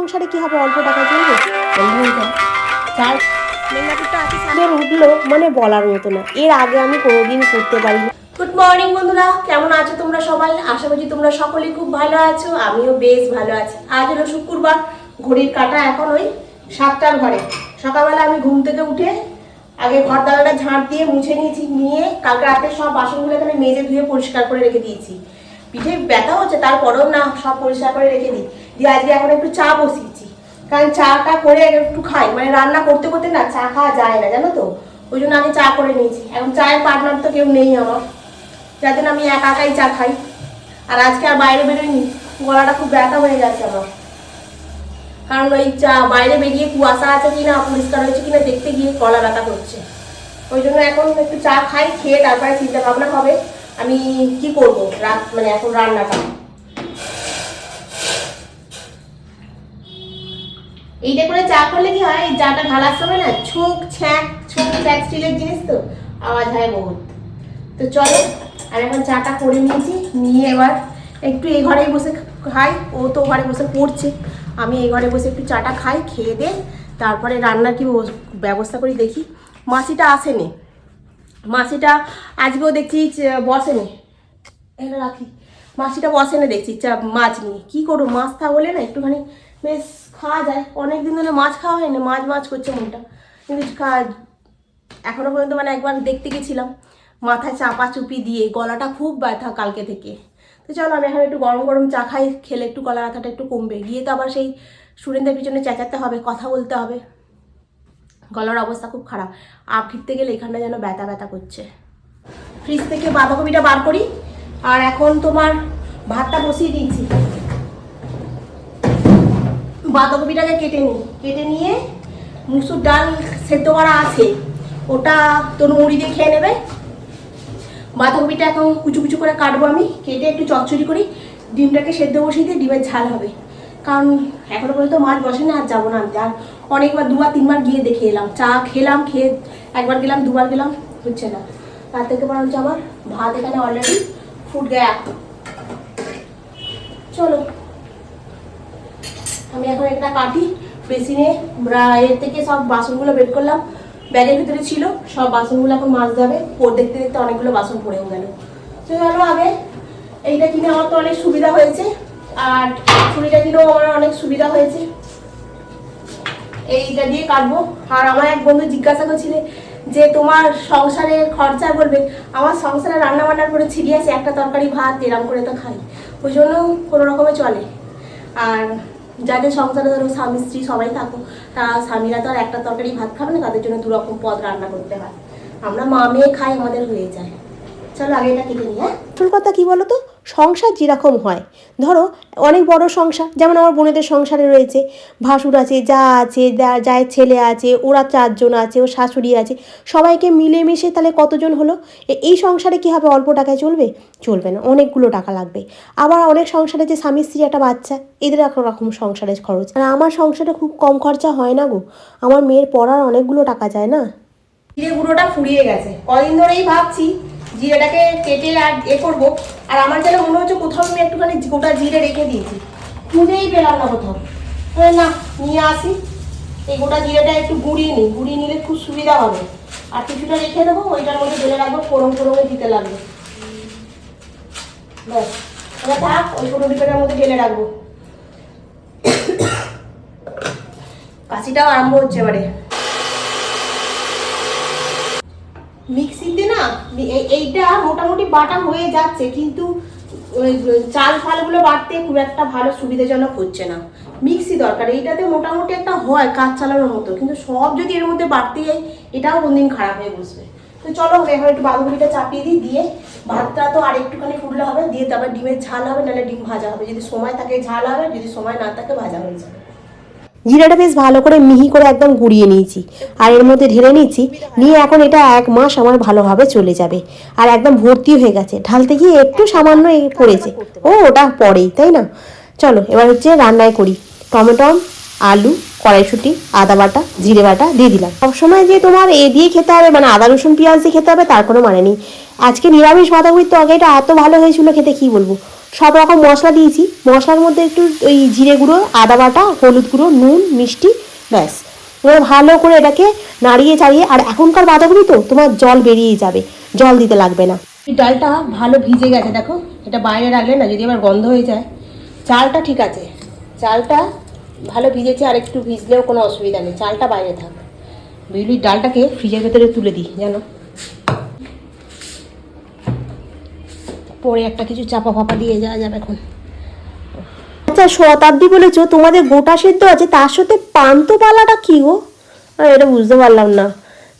সংসারে কি হবে? অল্প টাকা চলবে চার উঠল মানে বলার মতো না। এর আগে আমি কোনোদিন করতে পারিনি। গুড মর্নিং বন্ধুরা। কেমন আছো তোমরা সবাই? আশা করছি তোমরা সকলেই খুব ভালো আছো। আমিও বেশ ভালো আছি। আজ হলো শুক্রবার। ঘড়ির কাটা এখন ওই সাতটার ঘরে। সকালবেলা আমি ঘুম থেকে উঠে আগে ঘর দালাটা ঝাঁট দিয়ে মুছে নিয়েছি, নিয়ে কালকে রাতে সব বাসনগুলো এখানে মেজে ধুয়ে পরিষ্কার করে রেখে দিয়েছি। পিঠে ব্যথা হচ্ছে, তারপরেও না সব পরিষ্কার করে রেখে দিই। দিয়ে আজকে এখন একটু চা বসিয়েছি। কারণ চাটা করে একটু খাই। মানে রান্না করতে করতে না চা খাওয়া যায় না, জানো তো? ওই জন্য আমি চা করে নিয়েছি। এখন চায়ের পার্টনার তো কেউ নেই আমার। যার জন্য আমি একা একাই চা খাই। আর আজকে আর বাইরে বেরোয়নি। গলাটা খুব ব্যথা হয়ে গেছে আমার। কারণ ওই চা বাইরে বেরিয়ে কুয়াশা আছে কিনা, পরিষ্কার হয়েছে কিনা দেখতে গিয়ে গলা ব্যথা করছে। ওই জন্য এখন একটু চা খাই, খেয়ে তারপরে চিন্তা ভাবনা হবে আমি কি করব রাত মানে এখন রান্নাটা। এইটা করে চা করলে কি হয়? এই চাটা ঢালার সময় না ছোক, ছ্যাঁক, ছুঁক, ছ্যাঁক স্টিলের জিনিস তো, আওয়াজ হয় বহুত। তো চলো, আর এখন চাটা করে নিয়েছি, নিয়ে এবার একটু এই ঘরে বসে খাই, ও তো ঘরে বসে পড়ছে। আমি এই ঘরে বসে একটু চাটা খাই, খেয়ে দে তারপরে রান্নার কি ব্যবস- ব্যবস্থা করি দেখি। মাসিটা আসেনি। মাসিটা আজকেও দেখছি বসেনি। এটা রাখি। মাসিটা বসেনি দেখছি, চা, মাছ নিয়ে। কী করব? মাছ থা বলে না একটুখানি বেশ, খাওয়া যায়। অনেক দিন ধরে মাছ খাওয়া হয়নি, মাছ মাছ করছে মনটা। কিন্তু খা- এখনও পর্যন্ত মানে একবার দেখতে গেছিলাম। মাথায় চাপা চুপি দিয়ে, গলাটা খুব ব্যথা কালকে থেকে। তো চলো, আমি এখন একটু গরম গরম চা খাই, খেলে একটু গলা ব্যথাটা একটু কমবে। গিয়ে তো আবার সেই সুরেন্দ্রের পিছনে চেঁচাতে হবে, কথা বলতে হবে। গলার অবস্থা খুব খারাপ। আপ ঘিরতে গেলে এখানটা যেন ব্যথা ব্যথা করছে। ফ্রিজ থেকে বাঁধাকপিটা বার করি। আর এখন তোমার ভাতটা বসিয়ে দিয়েছি। বাঁধাকপিটাকে কেটে নিই কেটে নিয়ে মুসুর ডাল সেদ্ধ করা আছে। ওটা তোর মুড়ি দিয়ে খেয়ে নেবে। বাঁধাকপিটা এখন কুচু কুচু করে কাটবো আমি। কেটে একটু চচ্চড়ি করি। ডিমটাকে সেদ্ধ বসিয়ে দিয়ে ডিমের ঝাল হবে। কারণ এখনও পর্যন্ত মাছ বসে না আর যাব না আনতে। আর অনেকবার দুবার, তিনবার গিয়ে দেখে এলাম। চা খেলাম, খেয়ে একবার গেলাম, দুবার গেলাম, হচ্ছে না। তার থেকে বরঞ্চ আমার ভাত এখানে অলরেডি ফুট গয়া চলো। আমি এখন একটা কাটি বেসিনে এর থেকে সব বাসনগুলো বের করলাম। ব্যাগের ভিতরে ছিল, সব বাসনগুলো এখন মাছ যাবে পর দেখতে দেখতে অনেকগুলো বাসন পড়েও গেল। তো চলো আগে, এইটা কিনে আমার তো অনেক সুবিধা হয়েছে। আর ছুরিটা কিনেও আমার অনেক সুবিধা হয়েছে। এইটা দিয়ে কাটবো। আর আমার এক বন্ধু জিজ্ঞাসা করছিলে যে, তোমার সংসারের খরচা বলবে? আমার সংসারে রান্না বান্নার করে ছিড়িয়ে আছে, একটা তরকারি, ভাত, এরম করে তো খাই। ওই জন্য কোনো রকমে চলে। আর যাদের সংসারে ধরো স্বামী, স্ত্রী সবাই থাকো তারা স্বামীরা তো আর একটা তরকারি ভাত খাবে না, তাদের জন্য দু রকম পদ রান্না করতে হয়। আমরা মা মেয়ে খাই, আমাদের হয়ে যায়। চলো আগে এটা কেটে নিই হ্যাঁ? কথা কি বলো তো? সংসার যেরকম হয়। ধরো, অনেক বড় সংসার, যেমন আমার বোনেদের সংসারে রয়েছে। ভাসুর আছে, যা আছে, যা- যায়ের ছেলে আছে, ওরা চারজন আছে ও শাশুড়ি আছে, সবাইকে মিলেমিশে তাহলে কতজন হলো? এই সংসারে কি হবে? অল্প টাকায় চলবে? চলবে না, অনেকগুলো টাকা লাগবে। আবার অনেক সংসারে যে স্বামী স্ত্রী একটা বাচ্চা, এদের রকম সংসারের খরচ। আর আমার সংসারে খুব কম খরচা হয় না গো। আমার মেয়ের পড়ার অনেকগুলো টাকা যায় না। ফুরিয়ে গেছে। কদিন ধরেই ভাবছি জিরেটাকে কেটে আর এ করব। আর আমার যেন মনে হচ্ছে কোথাও আমি একটুখানি গোটা জিরে রেখে দিয়েছি। খুঁজেই পেলাম না কোথাও। না, নিয়ে আসি। এই গোটা জিরেটা একটু গুঁড়িয়ে নিই। গুঁড়িয়ে নিলে খুব সুবিধা হবে। আর কিছুটা রেখে দেবো, ওইটার মধ্যে ঢেলে রাখব, ফোড়ন ফোড়নে দিতে লাগবে। ব্যাস থাক, ওই ফোড়ন ডিপেটার মধ্যে ঢেলে রাখব। কাশিটাও আরম্ভ হচ্ছে এবারে। মিক্সিতে না এইটা মোটামুটি বাটা হয়ে যাচ্ছে, কিন্তু চাল ফালগুলো বাটতে খুব একটা ভালো সুবিধাজনক হচ্ছে না। মিক্সি দরকার, এইটাতে মোটামুটি একটা হয় কাজ চালানোর মতো, কিন্তু সব যদি এর মধ্যে বাড়তে যাই এটাও কোনদিন খারাপ হয়ে বসবে। তো চলো এখন একটু বাঁধাকপিটা চাপিয়ে দিই, দিয়ে ভাতটা তো আর একটুখানি ফুটলে হবে, দিয়ে তারপর ডিমের ঝাল হবে, নাহলে ডিম ভাজা হবে, যদি সময় থাকে ঝাল হবে, যদি সময় না থাকে ভাজা হয়ে যাবে। জিরাটা বেশ ভালো করে মিহি করে একদম গুঁড়িয়ে নিয়েছি। আর এর মধ্যে ঢেলে নিয়েছি। নিয়ে এখন এটা এক মাস আমার ভালোভাবে চলে যাবে। আর একদম ভর্তি হয়ে গেছে। ঢালতে গিয়ে একটু সামান্য পড়েছে। ও, ওটা পরেই তাই না? চলো, এবার হচ্ছে রান্নায় করি। টমেটম আলু, কড়াইশুটি, আদা বাটা, জিরে বাটা দিয়ে দিলাম। সবসময় যে তোমার এ দিয়ে খেতে হবে মানে আদা, রসুন, পেঁয়াজ দিয়ে খেতে হবে, তার কোনো মানে নেই। আজকে নিরামিষ বাঁধাকপির তরকারিটা এত ভালো হয়েছিল খেতে, কি বলব? সব রকম মশলা দিয়েছি। মশলার মধ্যে একটু ওই জিরে গুঁড়ো, আদা বাটা, হলুদ গুঁড়ো, নুন, মিষ্টি, ব্যাস। এবার ভালো করে এটাকে নাড়িয়ে চাড়িয়ে, আর এখনকার বাঁধাকপি তো তোমার জল বেরিয়ে যাবে, জল দিতে লাগবে না। এই ডালটা ভালো ভিজে গেছে, দেখো। এটা বাইরে রাখলে না, যদি আবার গন্ধ হয়ে যায়। চালটা ঠিক আছে। চালটা ভালো ভিজেছে, আর একটু ভিজলেও কোনো অসুবিধা নেই। চালটা বাইরে থাক। বিউলির ডালটাকে ফ্রিজের ভেতরে তুলে দিই, জানো? পরে একটা কিছু চাপা ফাপা দিয়ে যাওয়া যাবে এখন। আচ্ছা শতাব্দী বলেছ তোমাদের গোটা সেদ্ধ আছে তার সাথে পান্তপালাটা কি গো? এটা বুঝতে পারলাম না।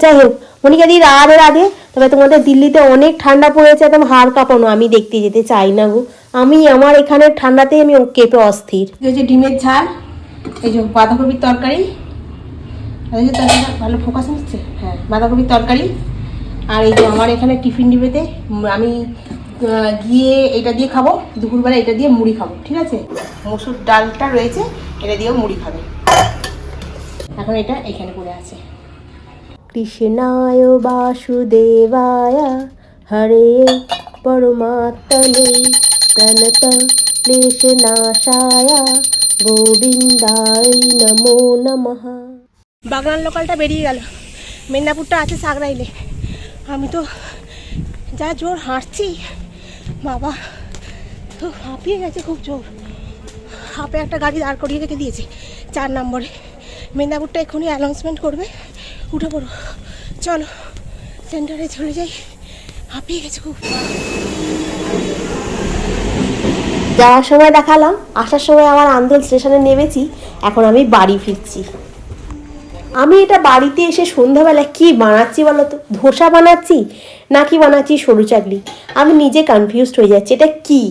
যাই হোক মনিকাদি রাধে রাধে। তবে তোমাদের দিল্লিতে অনেক ঠান্ডা পড়েছে একদম হাড় কাঁপানো আমি দেখতে যেতে চাই না গো। আমি আমার এখানের ঠান্ডাতে আমি কেঁপে অস্থির। এই যে ডিমের ঝাল এই যে বাঁধাকপির তরকারি ভালো ফোকাস হচ্ছে? হ্যাঁ বাঁধাকপির তরকারি আর এই যে আমার এখানে টিফিন ডিবেতে আমি গিয়ে এটা দিয়ে খাব দুপুরবেলা এটা দিয়ে মুড়ি খাব ঠিক আছে? মসুর ডালটা রয়েছে এটা দিয়েও মুড়ি খাবে। এখন এটা এখানে পড়ে আছে। কৃষ্ণায় বাসুদেবায় হরে পরমাত্মনে প্রণত ক্লেশনাশায় গোবিন্দায় নমো নমঃ। বাগনান লোকালটা বেরিয়ে গেল। মেদিনীপুরটা আছে সাগরাইলে। আমি তো যা জোর হাঁটছি। বাবা তো হাঁপিয়ে গেছে খুব জোর। হাঁপে একটা গাড়ি দাঁড় করিয়ে রেখে দিয়েছে চার নম্বরে। মেদিনীপুরটা এক্ষুনি অ্যানাউন্সমেন্ট করবে। উঠে পড়ো। চলো সেন্টারে চলে যাই। হাঁপিয়ে গেছে খুব। যাওয়ার সময় দেখালাম, আসার সময় আমার আন্দোল স্টেশনে নেমেছি, এখন আমি বাড়ি ফিরছি। আমি এটা বাড়িতে এসে সন্ধ্যাবেলা কি বানাচ্ছি বলো তো? ধোসা বানাচ্ছি নাকি বানাচ্ছি সরু চাকলি? আমি নিজে কনফিউজড হয়ে যাচ্ছি, এটা কি?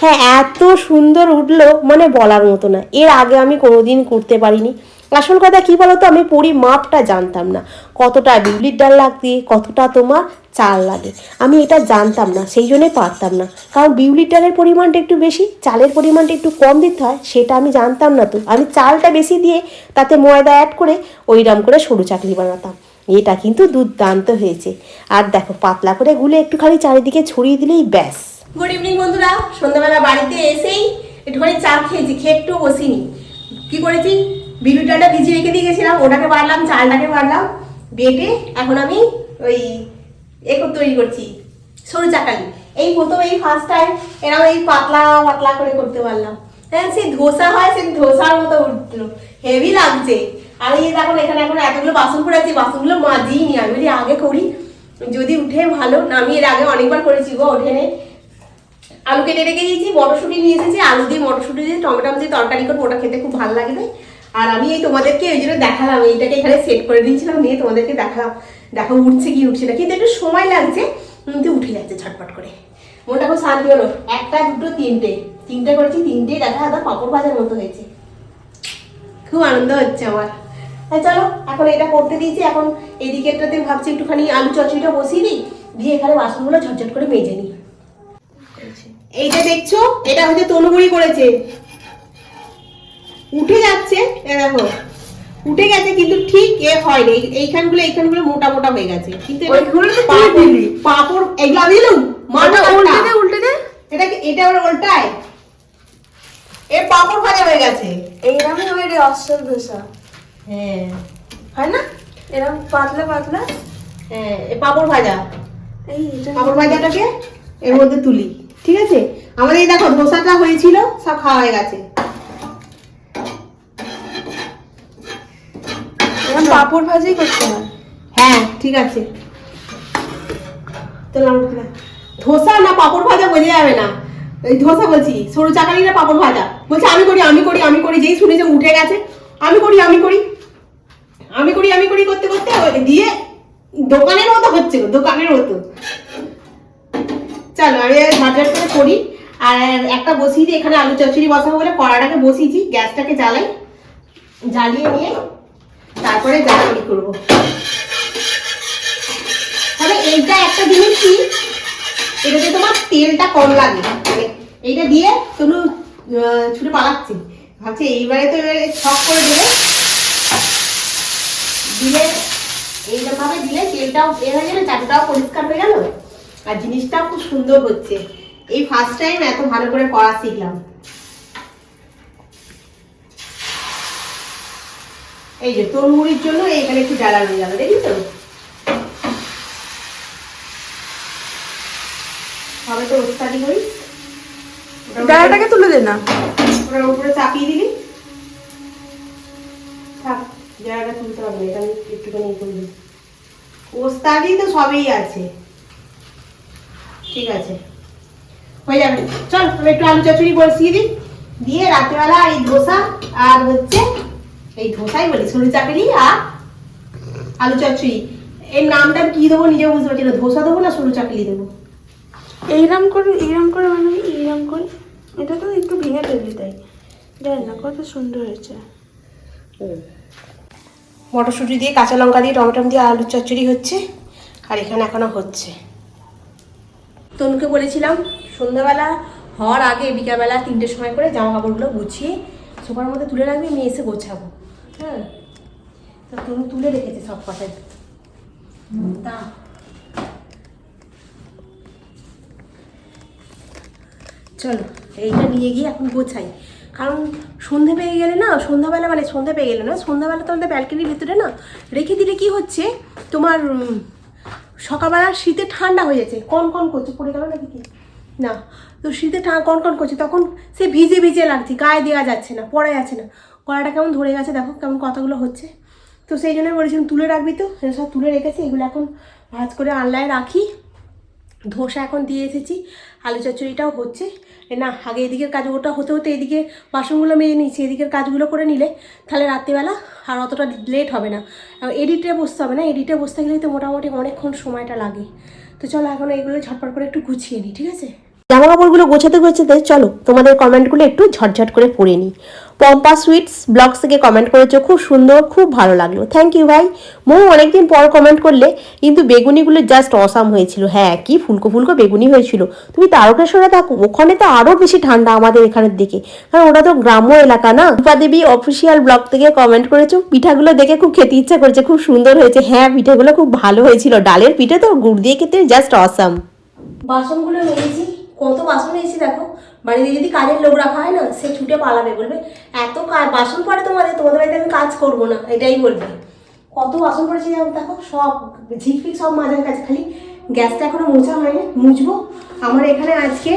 হ্যাঁ এত সুন্দর উঠল মানে বলার মতো না। এর আগে আমি কোনোদিন করতে পারিনি। আসল কথা কি বলতো? আমি পরিমাপটা জানতাম না। কতটা বিউলির ডাল লাগবে, কতটা তোমার চাল লাগে। আমি এটা জানতাম না, সেই জন্যই পারতাম না। কারণ বিউলির ডালের পরিমাণটা একটু বেশি, চালের পরিমাণটা একটু কম দিতে হয়, সেটা আমি জানতাম না তো। আমি চালটা বেশি দিয়ে তাতে ময়দা অ্যাড করে ওইরকম করে সরু চাকলি বানাতাম। এটা কিন্তু দুর্দান্ত হয়েছে। আর দেখো, পাতলা করে গুলে একটুখানি চারিদিকে ছড়িয়ে দিলেই ব্যাস। গুড ইভিনিং বন্ধুরা। সন্ধ্যাবেলা বাড়িতে এসেই একটুখানি চা খেয়েছি, খেয়ে একটু বসিনি। কি করেছি? বিরুটাটা ভিজিয়ে রেখে দিয়ে গেছিলাম, ওটাকে বাড়লাম, চালটাকে বাড়লাম, বেটে এখন আমি ওই একটু তৈরি করছি, সরু চাকালি। এই প্রথম, এই ফার্স্ট টাইম এরকম এই পাতলা পাতলা করে করতে পারলাম। হ্যাঁ সেই ধোসা হয়, সেই ধোসার মতো উঠল। হেভি লাগছে। আর এই দেখো এখানে এখন এতগুলো বাসন পড়ে আছে, বাসনগুলো মাজিই নি আমি যদি আগে করি, যদি উঠে ভালো। না, আমি এর আগে অনেকবার করেছি গো, ওঠেনে। আলু কেটে রেখে দিয়েছি, মটরশুঁটি নিয়ে এসেছি, আলু দিয়ে মটরশুঁটি দিয়ে টমেটো দিয়ে তরকারি করব, ওটা খেতে খুব ভালো লাগবে আর আমি এই তোমাদেরকে ওই জন্য দেখালাম এইটাকে এখানে সেট করে দিয়েছিলাম নিয়ে তোমাদেরকে দেখালাম। দেখো উঠছে কি উঠছে না। কিন্তু একটু সময় লাগছে কিন্তু উঠে যাচ্ছে ঝটপট করে। মনটা খুব শান্তি হলো। একটা দুটো তিনটে। তিনটে করেছি তিনটে দেখা একদম পাপড় ভাজার মতো হয়েছে। খুব আনন্দ হচ্ছে আমার। তাই চলো এখন এটা করতে দিয়েছি। এখন এই দিকেরটাতে ভাবছি একটুখানি আলু চচড়িটা বসিয়ে দিই দিয়ে এখানে বাসনগুলো ঝটঝট করে মেজে নিই। এইটা দেখছ? এটা হচ্ছে তনুগুড়ি করেছে। উঠে যাচ্ছে দেখো। উঠে গেছে কিন্তু ঠিক এ হয়নি। এই- এইখানগুলো এইখানগুলো মোটা মোটা হয়ে গেছে। কিন্তু। পাঁপড় এগুলো আমি দিলুম। উল্টে দে উল্টে দে। এটা কি- এটা আবার উল্টায়? এ পাঁপড় ভাজা হয়ে গেছে। এইরকমই হয় রে অসল ধোসা। হ্যাঁ। হয় না? এরকম পাতলা পাতলা। হ্যাঁ এ পাঁপড় ভাজা। এই পাপড় ভাজাটাকে এর মধ্যে তুলি ঠিক আছে? আমাদের এই দেখো ধোসাটা হয়েছিল সব খাওয়া হয়ে গেছে এরকম পাপড় ভাজি করতে হয়। হ্যাঁ ঠিক আছে। ধোসা না পাপড় ভাজা বোঝা যাবে না। এই ধোসা বলছি সরু চাকারি না পাপড় ভাজা? বলছে আমি করি আমি করি আমি করি যেই শুনেছে উঠে গেছে। আমি করি আমি করি। আমি করি আমি করি করতে করতে দিয়ে দোকানের মতো হচ্ছে গো, দোকানের মতো। চলো আমি ঝটঝট করে করি। আর একটা বসিয়ে দিই এখানে আলু চচ্চড়ি বসাবো বলে কড়াটাকে বসিয়েছি গ্যাসটাকে জ্বালাই। জ্বালিয়ে নিয়ে তারপরে জ্বালানি করব। তবে এইটা একটা জিনিস কি এটাতে তোমার তেলটা কম লাগে মানে এইটা দিয়ে তনু ছুটে পালাচ্ছি। ভাবছি এইবারে তো এবারে সব করে দিলে এইরকম ভাবে দিলে তেলটাও এ হয়ে গেল চাটুটাও পরিষ্কার হয়ে গেল। আর জিনিসটাও খুব সুন্দর হচ্ছে। এই ফার্স্ট টাইম এত ভালো করে করা শিখলাম। এই যে তরমুড়ির জন্য এখানে একটু জ্বালা রয়ে গেল দেখি তো? হবে তো ওস্তাদি ডালাটাকে তুলে দে না। ওটার উপরে চাপিয়ে দিবি। থাক জায়গাটা তুলতে হবে এটা আমি একটুখানি ওস্তাদি তো সবই আছে। ঠিক আছে। হয়ে যাবে। চল আমি একটু আলু চচড়ি বসিয়ে দিই। দিয়ে রাত্রেবেলা এই ধোসা আর হচ্ছে এই ধোসাই বলি সরু চাকরি আর আলু চচ্চড়ি। এর নামটা কি দেবো নিজেও বুঝতে পারছি না। ধোসা দেবো না সরু চাকরি দেবো? এইরাম করে এইরাম করে বানাবি এইরাম করে? এটা তো একটু ভেঙে দিবি তাই। দেখ না কত সুন্দর হয়েছে। মটরশুঁটি দিয়ে কাঁচা লঙ্কা দিয়ে টমেটো দিয়ে আলুর চচ্চড়ি হচ্ছে আর এখানে এখনও হচ্ছে। তনুকে বলেছিলাম সন্ধ্যাবেলা হওয়ার আগে বিকালবেলা তিনটের সময় করে জামা কাপড়গুলো গুছিয়ে সোফার মধ্যে তুলে রাখবি আমি এসে গোছাবো। হ্যাঁ। তা তনু তুলে রেখেছে সব কথায় তা। চলো এইটা নিয়ে গিয়ে এখন গোছাই। কারণ সন্ধে পেয়ে গেলে না সন্ধ্যাবেলা মানে সন্ধে পেয়ে গেলে না সন্ধ্যাবেলা তোমাদের ব্যালকনির ভিতরে না রেখে দিলে কি হচ্ছে তোমার সকালবেলা শীতে ঠান্ডা হয়ে যাচ্ছে। কন কন করছে? পড়ে গেল নাকি কি? না তো শীতে ঠা কন কন করছে, তখন সে ভিজে ভিজে লাগছে, গায়ে দেওয়া যাচ্ছে না পড়া যাচ্ছে না। গলাটা কেমন ধরে গেছে দেখো, কেমন কথাগুলো হচ্ছে। তো সেই জন্য বলেছিলাম, তুলে রাখবি তো সব তুলে রেখেছি, এগুলো এখন ভাজ করে আনলায় রাখি। ধোসা এখন দিয়ে এসেছি, আলু চচ্চড়িটাও হচ্ছে। না, আগে এদিকের কাজ, ওটা হতে হতে এদিকে বাসনগুলো মেজে নিয়েছি, এদিকের কাজগুলো করে নিলে তাহলে রাত্রিবেলা আর অতটা লেট হবে না। এডিটে বসতে হবে না এডিটে বসতে গেলেই তো মোটামুটি অনেকক্ষণ সময়টা লাগে। তো চলো এখন এগুলো ঝটপট করে একটু গুছিয়ে নিই, ঠিক আছে? জামা কাপড়গুলো গোছাতে গোছাতে, চলো তোমাদের কমেন্টগুলো একটু ঝটঝট করে পড়ে নিই। পম্পা সুইটস ব্লগস থেকে কমেন্ট করেছ, খুব সুন্দর, খুব ভালো লাগল। থ্যাংক ইউ ভাই। মৌ অনেকদিন পর কমেন্ট করলে, কিন্তু বেগুনিগুলো জাস্ট অসাম হয়েছিল। হ্যাঁ কি ফুলকো ফুলকো বেগুনি হয়েছিল। তুমি তারকেশ্বরে থাকো, ওখানে তো আরও বেশি ঠান্ডা আমাদের এখানের দিকে। কারণ ওটা তো গ্রাম্য এলাকা না? দেবী অফিসিয়াল ব্লগ থেকে কমেন্ট করেছ, পিঠাগুলো দেখে খুব খেতে ইচ্ছা করেছে, খুব সুন্দর হয়েছে। হ্যাঁ পিঠাগুলো খুব ভালো হয়েছিল। ডালের পিঠে তো গুড় দিয়ে খেতে জাস্ট অসাম বাসনগুলো মেরেছি কত বাসন মেরেছি দেখো। বাড়িতে যদি কাজের লোক রাখা হয় না, সে ছুটে পালাবে, বলবে, এত বাসন পড়ে তোমাদের তোমাদের বাড়িতে আমি কাজ করব না। এটাই বলবে। কত বাসন পড়েছে যেমন দেখো, সব ঝিকফিক সব মাঝের কাছে। খালি গ্যাসটা এখনও মোছা হয়নি, মুছবো। আমার এখানে আজকে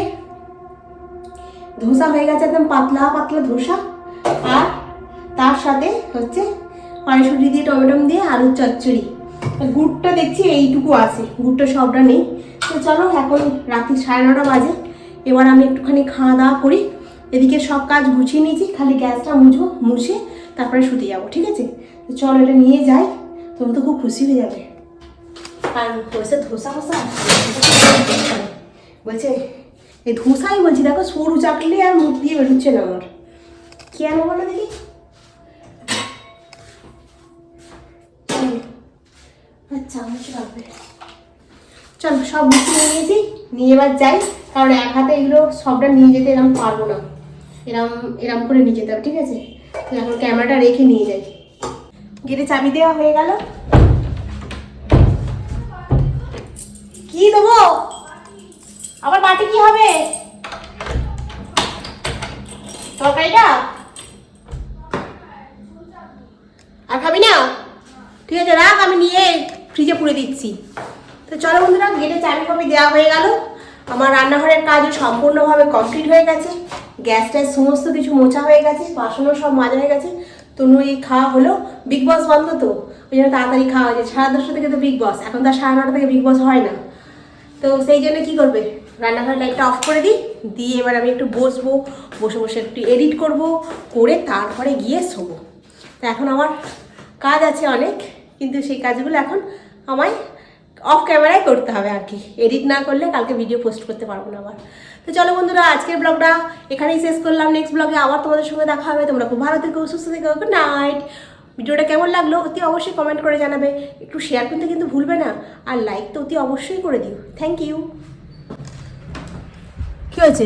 ধোসা হয়ে গেছে, একদম পাতলা পাতলা ধোসা। আর তার সাথে হচ্ছে কড়াইশুটি দিয়ে, টমেটো দিয়ে, আলুর চচ্চড়ি। গুড়টা দেখছি, এইটুকু আছে। গুড়টা সবটা নেই। তো চলো, এখন রাত্রি সাড়ে নটা বাজে। এবার আমি একটুখানি খাওয়া দাওয়া করি। এদিকে সব কাজ গুছিয়ে নিয়েছি, খালি গ্যাসটা মুছবো মুছে তারপরে শুতে যাব, ঠিক আছে? তো চলো, এটা নিয়ে যাই তুমি তো খুব খুশি হয়ে যাবে। আর বলছে ধোসা ফোসা বলছে, এই ধোসাই বলছি, দেখো সরু চাকলি আর মুখ দিয়ে বেরোচ্ছে না আমার। কেন বলো দেখি? আচ্ছা আমার রাখবে চল, সব গুছিয়ে নিয়েছি। নিয়ে এবার যাই। কারণ এক হাতে এগুলো সবটা নিয়ে যেতে এরকম পারব না। এরম এরম করে নিয়ে যেতে হবে, ঠিক আছে? এখন ক্যামেরাটা রেখে নিয়ে যাই। গেটে চাবি দেওয়া হয়ে গেল। কি দেবো? আবার বাটি কি হবে? তরকারিটা? আর খাবি না? ঠিক আছে, রাখ, আমি নিয়ে ফ্রিজে পুরে দিচ্ছি। তো চলো বন্ধুরা গেটে চাবি কপি দেওয়া হয়ে গেল। আমার রান্নাঘরের কাজও সম্পূর্ণভাবে কমপ্লিট হয়ে গেছে। গ্যাস ট্যাস সমস্ত কিছু মোছা হয়ে গেছে, বাসনও সব মাজা হয়ে গেছে। তনু এই খাওয়া হলো বিগ বস বন্ধ তো, ওই জন্য তাড়াতাড়ি খাওয়া হয়েছে। সাড়ে দশটা থেকে তো বিগ বস এখন তার সাড়ে নটা থেকে বিগ বস হয় না। তো সেই জন্য কি করবে? রান্নাঘরের লাইটটা অফ করে দিই, দিয়ে এবার আমি একটু বসবো, বসে বসে একটু এডিট করব, করে তারপরে গিয়ে শোবো। তো এখন আমার কাজ আছে অনেক, কিন্তু সেই কাজগুলো এখন আমায় অফ ক্যামেরায় করতে হবে আর কি। এডিট না করলে কালকে ভিডিও পোস্ট করতে পারব না আবার। তো চলো বন্ধুরা, আজকের ব্লগটা এখানেই শেষ করলাম। নেক্সট ব্লগে আবার তোমাদের সঙ্গে দেখা হবে। তোমরা খুব ভালো থেকো, সুস্থ থেকো গুড নাইট ভিডিওটা কেমন লাগল অতি অবশ্যই কমেন্ট করে জানাবে। একটু শেয়ার করতে কিন্তু ভুলবে না। আর লাইক তো অতি অবশ্যই করে দিও। থ্যাংক ইউ কী হয়েছে?